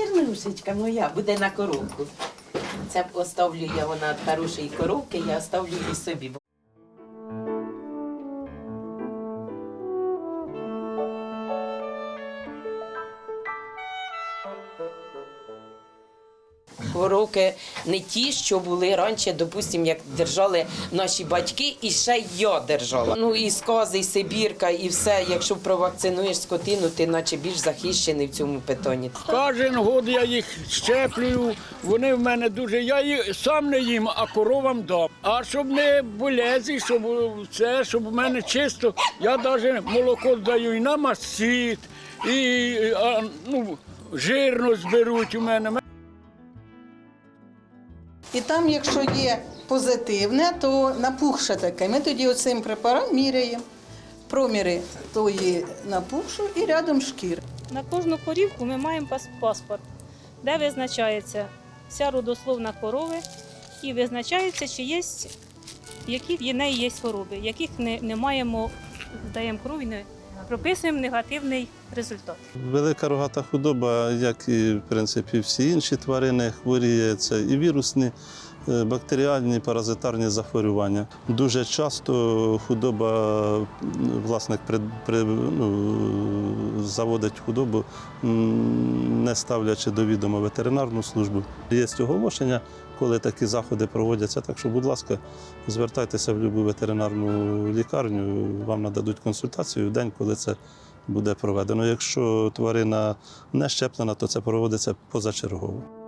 Чернушечка моя буде на коробку. Це оставлю я вона від хорошої коробки, я оставлю її собі. Коровки не ті, що були раніше, допустимо, як держали наші батьки, і ще я держала. Ну і скази, і Сибірка, і все. Якщо провакцинуєш скотину, ти наче більш захищений в цьому питанні. Кожен год я їх щеплюю, вони в мене дуже. Я їх сам не їм, а коровам дам. А щоб не болезі, щоб це, щоб в мене чисто, я навіть молоко даю і на масіт, і ну, жирно зберуть у мене. І там, якщо є позитивне, то напухше таке. Ми тоді оцим препаратом міряємо проміри тої напухшу і рядом шкір. На кожну корівку ми маємо паспорт, де визначається вся родословна корови і визначається, чи є, які в неї є хвороби, яких не, не маємо, здаємо кров і не прописуємо негативний результат. Велика рогата худоба, як і в принципі всі інші тварини, хворіє це і вірусні, е, бактеріальні, паразитарні захворювання. Дуже часто худоба, власник при, при, ну, заводить худобу, не ставлячи до відома ветеринарну службу. Є оголошення, коли такі заходи проводяться. Так що, будь ласка, звертайтеся в будь-яку ветеринарну лікарню, вам нададуть консультацію в день, коли це буде проведено. Якщо тварина не щеплена, то це проводиться позачергово.